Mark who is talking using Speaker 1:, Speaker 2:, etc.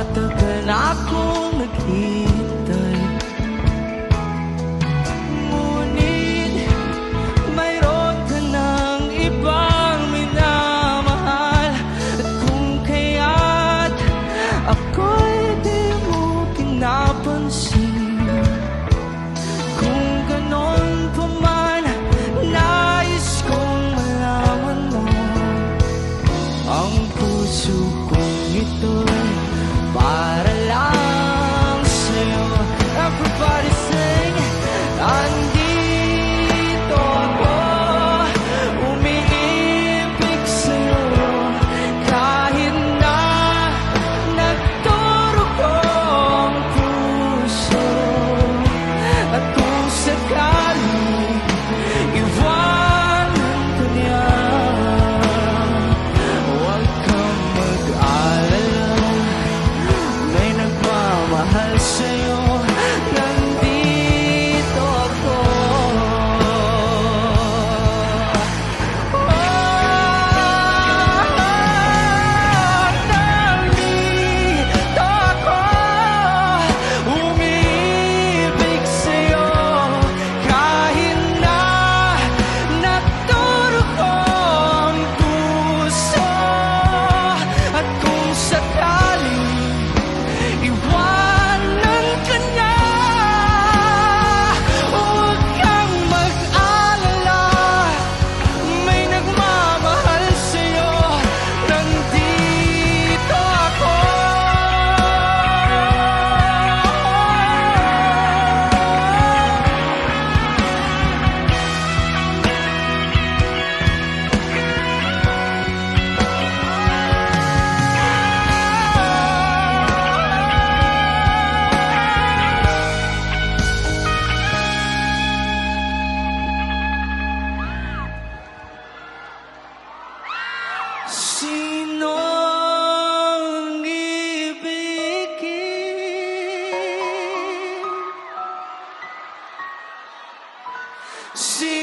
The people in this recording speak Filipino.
Speaker 1: Matagal akong naghintay. Ngunit mayroon ka ng ibang minamahal. At kung kaya't ako'y di mo pinapansin Kung ganon pa man, nais kong malaman mo Ang puso kong ito She